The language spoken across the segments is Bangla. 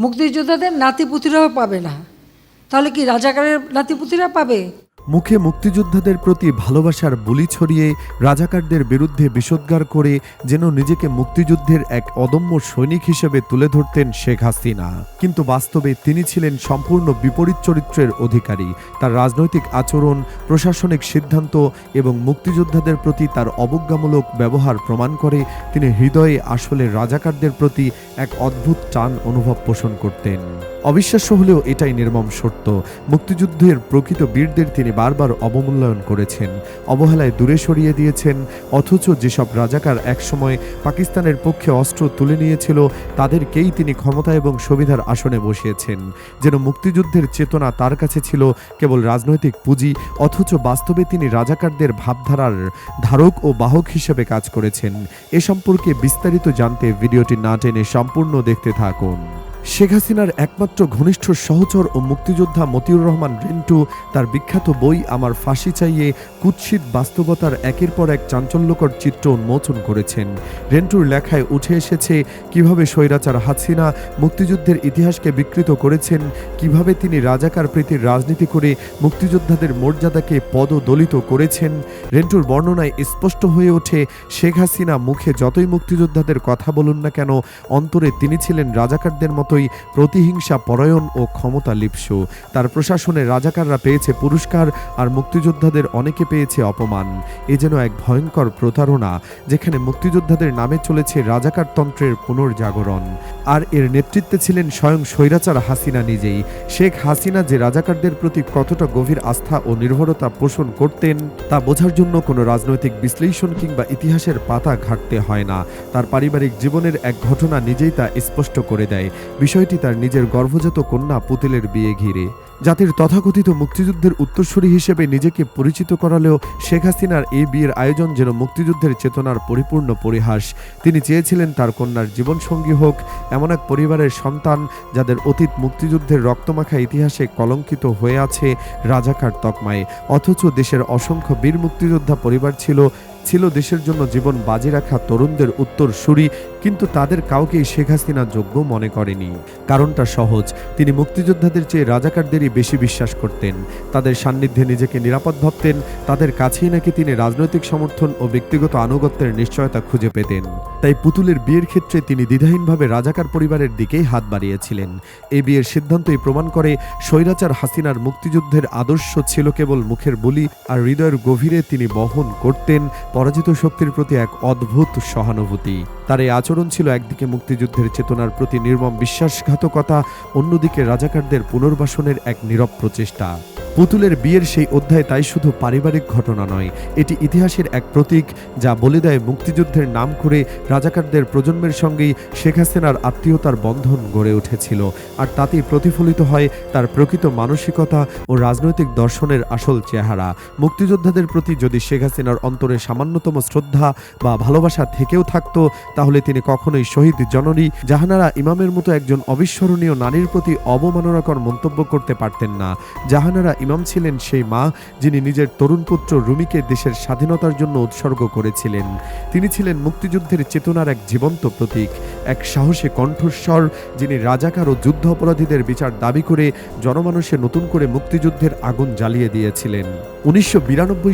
মুক্তিযোদ্ধাদের নাতিপুতিরাও পাবে না। তাহলে কি রাজাকারের নাতিপুতিরা পাবে? মুখে মুক্তিযোদ্ধাদের প্রতি ভালোবাসার বুলি ছড়িয়ে রাজাকারদের বিরুদ্ধে বিষোদ্গার করে যেন নিজেকে মুক্তিযুদ্ধের এক অদম্য সৈনিক হিসেবে তুলে ধরতেন শেখ হাসিনা। কিন্তু বাস্তবে তিনি ছিলেন সম্পূর্ণ বিপরীত চরিত্রের অধিকারী। তার রাজনৈতিক আচরণ, প্রশাসনিক সিদ্ধান্ত এবং মুক্তিযোদ্ধাদের প্রতি তার অবজ্ঞামূলক ব্যবহার প্রমাণ করে তিনি হৃদয়ে আসলে রাজাকারদের প্রতি এক অদ্ভুত টান অনুভব পোষণ করতেন। অবিশ্বাস্য হলেও এটাই নির্মম সত্য। মুক্তিযুদ্ধের প্রকৃত বীরদের তিনি বারবার অবমূল্যায়ন করেছেন। অবহেলায় দূরে সরিয়ে দিয়েছেন, অথচ যেসব রাজাকার একসময় পাকিস্তানের পক্ষে অস্ত্র তুলে নিয়েছিল, তাদেরকেই তিনি ক্ষমতা এবং সুবিধার আসনে বসিয়েছেন। যেন মুক্তিযুদ্ধের চেতনা তার কাছে ছিল কেবল রাজনৈতিক পুঁজি, অথচ বাস্তবে তিনি রাজাকারদের ভাবধারার ধারক ও বাহক হিসেবে কাজ করেছেন। এ সম্পর্কে বিস্তারিত জানতে ভিডিওটি না টেনে সম্পূর্ণ দেখতে থাকুন। শেখ হাসিনার একমাত্র ঘনিষ্ঠ সহচর ও মুক্তিযোদ্ধা মতিউর রহমান রেন্টু তার বিখ্যাত বই আমার ফাঁসি চাইয়ে কুৎসিত বাস্তবতার একের পর এক চাঞ্চল্যকর চিত্র উন্মোচন করেছেন। রেন্টুর লেখায় উঠে এসেছে কীভাবে স্বৈরাচার হাসিনা মুক্তিযুদ্ধের ইতিহাসকে বিকৃত করেছেন, কীভাবে তিনি রাজাকার প্রীতির রাজনীতি করে মুক্তিযোদ্ধাদের মর্যাদাকে পদদলিত করেছেন। রেন্টুর বর্ণনায় স্পষ্ট হয়ে ওঠে, শেখ হাসিনা মুখে যতই মুক্তিযোদ্ধাদের কথা বলুন না কেন, অন্তরে তিনি ছিলেন রাজাকারদের মতোই প্রতিহিংসা, পরায়ণ ও ক্ষমতা লিপ্সু তার প্রশাসনে রাজাকাররা পেয়েছে পুরস্কার আর মুক্তিযোদ্ধাদের অনেকে পেয়েছে অপমান। এ যেন এক ভয়ঙ্কর প্রতারণা, যেখানে মুক্তিযোদ্ধাদের নামে চলেছে রাজাকারতন্ত্রের পুনর্জাগরণ। আর এর নেতৃত্বে ছিলেন স্বয়ং স্বৈরাচার হাসিনা নিজেই। শেখ হাসিনা যে রাজাকারদের প্রতি কতটা গভীর আস্থা ও নির্ভরতা পোষণ করতেন, তা বোঝার জন্য কোনো রাজনৈতিক বিশ্লেষণ কিংবা ইতিহাসের পাতা ঘাটতে হয় না। তার পারিবারিক জীবনের এক ঘটনা নিজেই তা স্পষ্ট করে দেয়। বিষয়টি তার নিজের গর্ভজাত কন্যা পুতুলের বিয়ে ঘিরে। জাতির তথাকথিত মুক্তিযুদ্ধের উত্তরসূরি হিসেবে নিজেকে পরিচিত করালেও শেখ হাসিনার এই বিয়ের আয়োজন যেন মুক্তিযুদ্ধের চেতনার পরিপূর্ণ পরিহাস। তিনি চেয়েছিলেন তার কন্যার জীবনসঙ্গী হোক, এমন এক পরিবারের সন্তান যাদের অতীত মুক্তিযুদ্ধের রক্তমাখা ইতিহাসে কলঙ্কিত হয়ে আছে রাজাকার তকমায়। অথচ দেশের অসংখ্য বীর মুক্তিযোদ্ধা পরিবার ছিল ছিল দেশের জন্য জীবন বাজি রাখা তরুণদের উত্তর সুরি কিন্তু তাদের কাউকেই শেখ হাসিনা যোগ্য মনে করেনি। কারণটা সহজ, তিনি মুক্তিযোদ্ধাদের চেয়ে রাজাকারদেরই বেশি বিশ্বাস করতেন। তাদের সান্নিধ্যে নিজেকে নিরাপদ ভাবতেন, তাদের কাছেই নাকি তিনি রাজনৈতিক সমর্থন ও ব্যক্তিগত আনুগত্যের নিশ্চয়তা খুঁজে পেতেন। তাই পুতুলের বিয়ের ক্ষেত্রে তিনি দ্বিধাহীনভাবে রাজাকার পরিবারের দিকেই হাত বাড়িয়েছিলেন। এই বিয়ের সিদ্ধান্তই প্রমাণ করে স্বৈরাচার হাসিনার মুক্তিযুদ্ধের আদর্শ ছিল কেবল মুখের বলি আর হৃদয়ের গভীরে তিনি বহন করতেন পরাজিত শক্তির প্রতি এক অদ্ভুত সহানুভূতি। তার এই আচরণ ছিল একদিকে মুক্তিযুদ্ধের চেতনার প্রতি নির্মম বিশ্বাসঘাতকতা, অন্যদিকে রাজাকারদের পুনর্বাসনের এক নীরব প্রচেষ্টা। পুতুলের বিয়ের সেই অধ্যায় তাই শুধু পারিবারিক ঘটনা নয়, এটি ইতিহাসের এক প্রতীক যা বলে দেয় মুক্তিযুদ্ধের নাম করে রাজাকারদের প্রজন্মের সঙ্গেই শেখ হাসিনার আত্মীয়তার বন্ধন গড়ে উঠেছিল আর তাতেই প্রতিফলিত হয় তার প্রকৃত মানসিকতা ও রাজনৈতিক দর্শনের আসল চেহারা। মুক্তিযোদ্ধাদের প্রতি যদি শেখ হাসিনার অন্তরে সামান্যতম শ্রদ্ধা বা ভালোবাসা থেকেও থাকতো, তাহলে তিনি কখনোই শহীদ জননী জাহানারা ইমামের মতো একজন অবিস্মরণীয় নারীর প্রতি অবমাননাকর মন্তব্য করতে পারতেন না। জাহানারা ইমাম ছিলেন সেই মা যিনি নিজের তরুণ পুত্র রুমিকে দেশের স্বাধীনতার জন্য উৎসর্গ করেছিলেন। তিনি ছিলেন মুক্তিযুদ্ধের চেতনার এক জীবন্ত প্রতীক, এক সাহসী কণ্ঠস্বর যিনি রাজাকার ও যুদ্ধ অপরাধীদের বিচার দাবি করে জনমানুষে নতুন করে মুক্তিযুদ্ধের আগুন জ্বালিয়ে দিয়েছিলেন। উনিশশো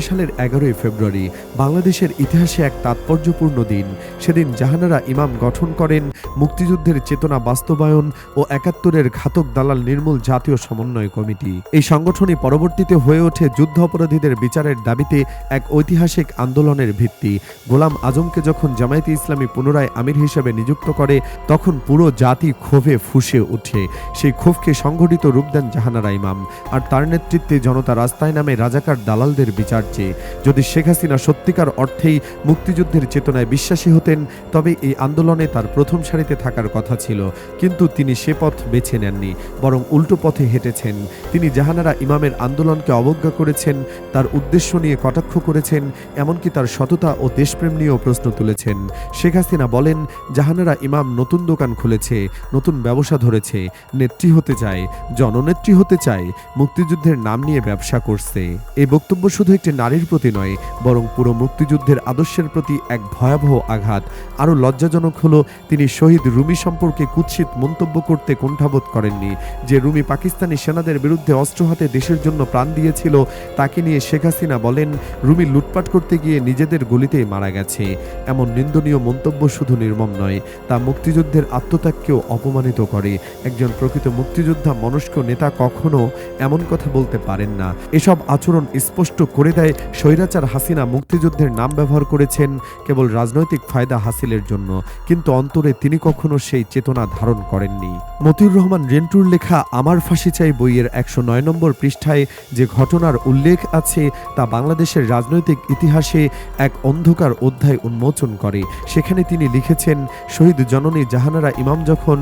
সালের এগারোই ফেব্রুয়ারি, বাংলাদেশের ইতিহাসে এক তাৎপর্যপূর্ণ দিন। সেদিন জাহানারা ইমাম গঠন করেন, মুক্তিযুদ্ধের চেতনা বাস্তবায়ন ও একাত্তরের ঘাতক দালাল নির্মূল জাতীয় সমন্বয় কমিটি। এই সংগঠনই পরবর্তীতে হয়ে ওঠে যুদ্ধ অপরাধীদের বিচারের দাবিতে এক ঐতিহাসিক আন্দোলনের ভিত্তি। গোলাম আজমকে যখন জামায়াতে ইসলামী পুনরায় আমির হিসেবে নিযুক্ত করে, তখন পুরো জাতি ক্ষোভে ফুঁসে ওঠে। সেই ক্ষোভকে সংগঠিত রূপ দেন জাহানারা ইমাম। আর তার নেতৃত্বে জনতা রাস্তায় নামে রাজাকার দালালদের বিচার চেয়ে। যদি শেখ হাসিনা সত্যিকার অর্থেই মুক্তিযুদ্ধের চেতনায় বিশ্বাসী হতেন, তবে এই আন্দোলনে তার প্রথম সারিতে থাকার কথা ছিল। কিন্তু তিনি সে পথ বেছে নেননি, বরং উল্টো পথে হেঁটেছেন। তিনি জাহানারা ইমামের ইসলামের আন্দোলনকে অবজ্ঞা করেছেন, তার উদ্দেশ্য নিয়ে কটাক্ষ করেছেন, এমনকি তার সততা ও দেশপ্রেম নিয়েও প্রশ্ন তুলেছেন। শেখ হাসিনা বলেন, জাহানারা ইমাম নতুন দোকান খুলেছে, নতুন ব্যবসা ধরেছে, নেত্রী হতে চায়, জননেত্রী হতে চায়, মুক্তিযুদ্ধের নাম নিয়ে ব্যবসা করছে। এই বক্তব্য শুধু একটি নারীর প্রতি নয়, বরং পুরো মুক্তিযুদ্ধের আদর্শের প্রতি এক ভয়াবহ আঘাত। আরও লজ্জাজনক হলো, তিনি শহীদ রুমি সম্পর্কে কুৎসিত মন্তব্য করতে কুণ্ঠাবোধ করেননি, যে রুমি পাকিস্তানি সেনাদের বিরুদ্ধে অস্ত্র হাতে দেশের জন্য প্রাণ দিয়েছিল, তাকে নিয়ে শেখ হাসিনা বলেন, রুমি লুটপাট করতে গিয়ে নিজেদের গলিতেই মারা গেছে। এমন নিন্দনীয় মন্তব্য শুধু নির্মম নয়, তা মুক্তিযুদ্ধের আত্মত্যাগকেও অপমানিত করে। একজন প্রকৃত মুক্তিযোদ্ধা মনস্ক নেতা কখনো এমন কথা বলতে পারেন না। এসব আচরণ স্পষ্ট করে দেয় স্বৈরাচার হাসিনা মুক্তিযুদ্ধের নাম ব্যবহার করেছেন কেবল রাজনৈতিক ফায়দা হাসিলের জন্য। কিন্তু অন্তরে তিনি কখনো সেই চেতনা ধারণ করেননি। মতিউর রহমান রেন্টুর লেখা আমার ফাঁসি চাই বইয়ের একশো নয় নম্বর পৃষ্ঠায় যে ঘটনার উল্লেখ আছে তা বাংলাদেশের রাজনৈতিক ইতিহাসে এক অন্ধকার অধ্যায় উন্মোচন করে। সেখানে তিনি লিখেছেন, শহীদ জননী জাহানারা ইমাম যখন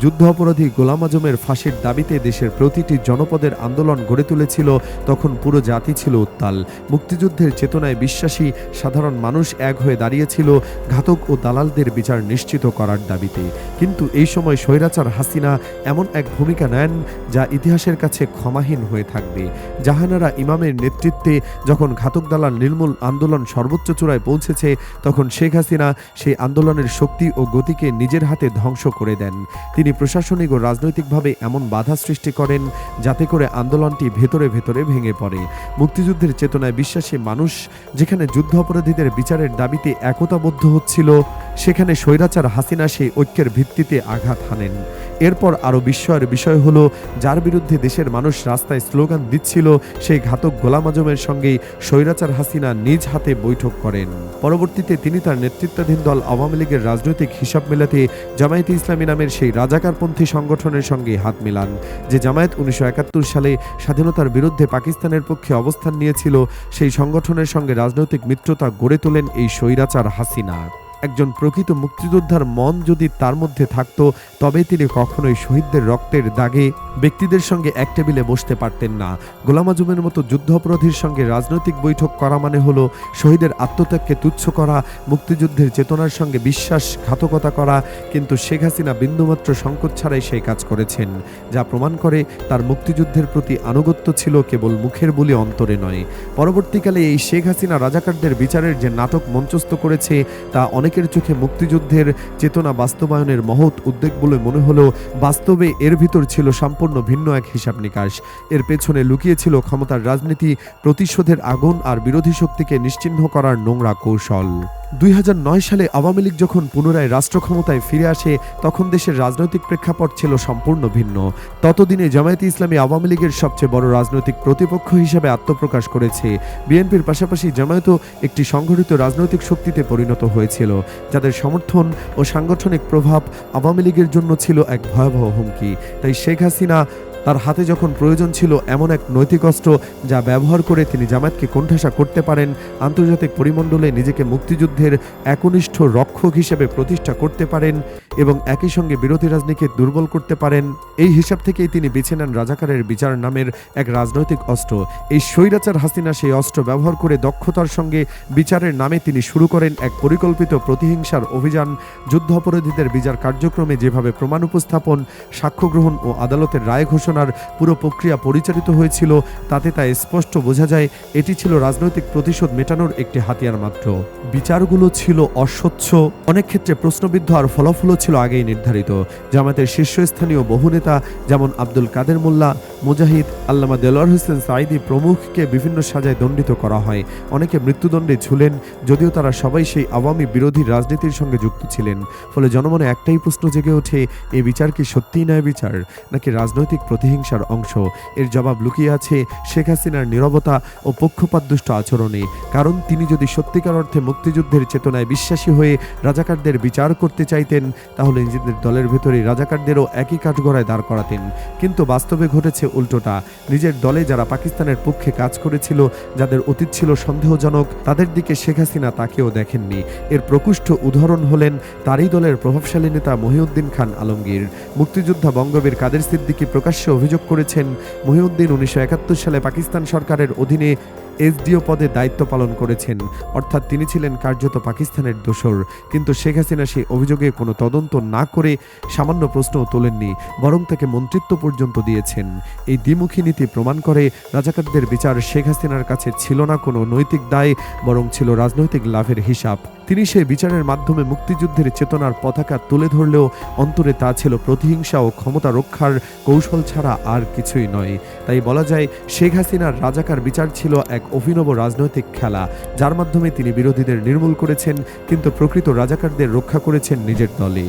যুদ্ধ অপরাধী গোলাম আজমের ফাঁসির দাবিতে দেশের প্রতিটি জনপদের আন্দোলন গড়ে তুলেছিল তখন পুরো জাতি ছিল উত্তাল। মুক্তিযুদ্ধের চেতনায় বিশ্বাসী, সাধারণ মানুষ এক হয়ে দাঁড়িয়েছিল ঘাতক ও দালালদের বিচার নিশ্চিত করার দাবিতে। কিন্তু এই সময় স্বৈরাচার হাসিনা এমন এক ভূমিকা নেন যা ইতিহাসের কাছে ক্ষমাহীন হয়ে থাকবে। জাহানারা ইমামের নেতৃত্বে যখন ঘাতক দালাল নির্মূল আন্দোলন সর্বোচ্চ চূড়ায় পৌঁছেছে, তখন শেখ হাসিনা সেই আন্দোলনের শক্তি ও গতিকে নিজের হাতে ধ্বংস করে দেন। তিনি প্রশাসনিক ও রাজনৈতিকভাবে এমন বাধা সৃষ্টি করেন যাতে করে আন্দোলনটি ভেতরে ভেতরে ভেঙে পড়ে। মুক্তিযুদ্ধের চেতনায় বিশ্বাসী মানুষ যেখানে যুদ্ধ অপরাধীদের বিচারের দাবিতে একতাবদ্ধ হচ্ছিল সেখানে স্বৈরাচার হাসিনা সেই ঐক্যের ভিত্তিতে আঘাত হানেন। এরপর আরও বিস্ময়ের বিষয় হলো, যার বিরুদ্ধে দেশের মানুষ রাস্তায় স্লোগান দিচ্ছিল, সেই ঘাতক গোলাম আজমের সঙ্গেই স্বৈরাচার হাসিনা নিজ হাতে বৈঠক করেন। পরবর্তীতে তিনি তার নেতৃত্বাধীন দল আওয়ামী লীগের রাজনৈতিক হিসাব মেলাতে জামায়াতে ইসলামী নামের সেই রাজাকারপন্থী সংগঠনের সঙ্গে হাত মেলান, যে জামায়াত উনিশশো একাত্তর সালে স্বাধীনতার বিরুদ্ধে পাকিস্তানের পক্ষে অবস্থান নিয়েছিল, সেই সংগঠনের সঙ্গে রাজনৈতিক মিত্রতা গড়ে তোলেন এই স্বৈরাচার হাসিনা। একজন প্রকৃত মুক্তিযোদ্ধার মন যদি তার মধ্যে থাকতো তবে তিনি কখনোই শহীদদের রক্তের দাগে ব্যক্তিদের সঙ্গে এক টেবিলে বসতে পারতেন না। গোলাম আজমের মতো যুদ্ধ অপরাধীর সঙ্গে রাজনৈতিক বৈঠক করা মানে হলো শহীদের আত্মত্যাগকে তুচ্ছ করা, মুক্তিযুদ্ধের চেতনার সঙ্গে বিশ্বাসঘাতকতা করা, কিন্তু শেখ হাসিনা বিন্দুমাত্র সংকট ছাড়াই সেই কাজ করেছেন, যা প্রমাণ করে তার মুক্তিযুদ্ধের প্রতি আনুগত্য ছিল কেবল মুখের বলি অন্তরে নয়। পরবর্তীকালে এই শেখ হাসিনা রাজাকারদের বিচারের যে নাটক মঞ্চস্থ করেছে, তা অনেকের চোখে মুক্তিযুদ্ধের চেতনা বাস্তবায়নের মহৎ উদ্বেগ বলে মনে হলো বাস্তবে এর ভিতর ছিল সম্পূর্ণ ভিন্ন এক হিসাব নিকাশ। এর পেছনে লুকিয়েছিল ক্ষমতার রাজনীতি, প্রতিশোধের আগুন আর বিরোধী শক্তিকে নিশ্চিহ্ন করার নোংরা কৌশল। দুই হাজার নয় সালে আওয়ামী লীগ যখন পুনরায় রাষ্ট্র ক্ষমতায় ফিরে আসে, তখন দেশের রাজনৈতিক প্রেক্ষাপট ছিল সম্পূর্ণ ভিন্ন। ততদিনে জামায়াতে ইসলামী আওয়ামী লীগের সবচেয়ে বড় রাজনৈতিক প্রতিপক্ষ হিসেবে আত্মপ্রকাশ করেছে। বিএনপির পাশাপাশি জামায়াতও একটি সংগঠিত রাজনৈতিক শক্তিতে পরিণত হয়েছিল, যাদের সমর্থন ও সাংগঠনিক প্রভাব আওয়ামী লীগের জন্য ছিল এক ভয়াবহ হুমকি। তাই শেখ হাসিনা তার হাতে যখন প্রয়োজন ছিল এমন এক নৈতিক অস্ত্র যা ব্যবহার করে তিনি জামায়াতকে কোণঠাসা করতে পারেন, আন্তর্জাতিক পরিমণ্ডলে নিজেকে মুক্তিযুদ্ধের একনিষ্ঠ রক্ষক হিসেবে প্রতিষ্ঠা করতে পারেন এবং একই সঙ্গে বিরোধী রাজনীতিকে দুর্বল করতে পারেন, এই হিসাব থেকেই তিনি বেছে নেন রাজাকারের বিচার নামের এক রাজনৈতিক অস্ত্র। এই স্বৈরাচার হাসিনা সেই অস্ত্র ব্যবহার করে দক্ষতার সঙ্গে বিচারের নামে তিনি শুরু করেন এক পরিকল্পিত প্রতিহিংসার অভিযান। যুদ্ধ অপরাধীদের বিচার কার্যক্রমে যেভাবে প্রমাণ উপস্থাপন সাক্ষ্য গ্রহণ ও আদালতের রায় ঘোষণার পুরো প্রক্রিয়া পরিচালিত হয়েছিল, তাতে তা স্পষ্ট বোঝা যায় এটি ছিল রাজনৈতিক প্রতিশোধ মেটানোর একটি হাতিয়ার মাত্র। বিচারগুলো ছিল অস্বচ্ছ, অনেক ক্ষেত্রে প্রশ্নবিদ্ধ আর ফলাফলও ছিল আগেই নির্ধারিত। জামাতের শীর্ষস্থানীয় বহু নেতা যেমন আব্দুল কাদের মোল্লা, মুজাহিদ, আল্লামা দেলোয়ার হোসেন সাইদি প্রমুখকে বিভিন্ন সাজায় দণ্ডিত করা হয়। অনেকে মৃত্যুদণ্ডে ঝুলেন, যদিও তারা সবাই সেই আওয়ামী বিরোধী রাজনীতির সঙ্গে যুক্ত ছিলেন। ফলে জনমনে একটাই প্রশ্ন জেগে ওঠে এই বিচার কি সত্যিই ন্যায় বিচার, নাকি রাজনৈতিক প্রতিহিংসার অংশ? এর জবাব লুকিয়ে আছে শেখ হাসিনার নীরবতা ও পক্ষপাতদুষ্ট আচরণে। কারণ তিনি যদি সত্যিকার অর্থে মুক্তিযুদ্ধের চেতনায় বিশ্বাসী হয়ে রাজাকারদের বিচার করতে চাইতেন তাহলে নিজেদের দলের ভেতরেই রাজাকারদেরও একই কাঠগড়ায় দাঁড় করাতেন। কিন্তু বাস্তবে ঘটেছে উল্টোটা। নিজের দলে যারা পাকিস্তানের পক্ষে কাজ করেছিল, যাদের অতীত ছিল সন্দেহজনক, তাদের দিকে শেখ হাসিনা তাকেও দেখেননি। এর প্রকুষ্ঠ উদাহরণ হলেন তারই দলের প্রভাবশালী নেতা মহিউদ্দিন খান আলমগীর। মুক্তিযোদ্ধা বঙ্গবীর কাদের সিদ্দিকী প্রকাশ্যে অভিযোগ করেছেন, মহিউদ্দিন উনিশশো একাত্তর সালে পাকিস্তান সরকারের অধীনে এসডিও পদে দায়িত্ব পালন করেছেন। অর্থাৎ তিনি ছিলেন কার্যত পাকিস্তানের দোসর কিন্তু শেখ হাসিনা সেই অভিযোগে কোনো তদন্ত না করে সামান্য প্রশ্নও তোলেননি, বরং তাকে মন্ত্রিত্ব পর্যন্ত দিয়েছেন। এই দ্বিমুখী নীতি প্রমাণ করে রাজাকারদের বিচার শেখ হাসিনার কাছে ছিল না কোনো নৈতিক দায়, বরং ছিল রাজনৈতিক লাভের হিসাব। তিনি সে বিচারের মাধ্যমে মুক্তিযুদ্ধের চেতনার পতাকা তুলে ধরলেও অন্তরে তা ছিল প্রতিহিংসা ও ক্ষমতা রক্ষার কৌশল ছাড়া আর কিছুই নয়। তাই বলা যায়, শেখ হাসিনার রাজাকার বিচার ছিল এক অভিনব রাজনৈতিক খেলা, যার মাধ্যমে তিনি বিরোধীদের নির্মূল করেছেন, কিন্তু প্রকৃত রাজাকারদের রক্ষা করেছেন নিজের দলে।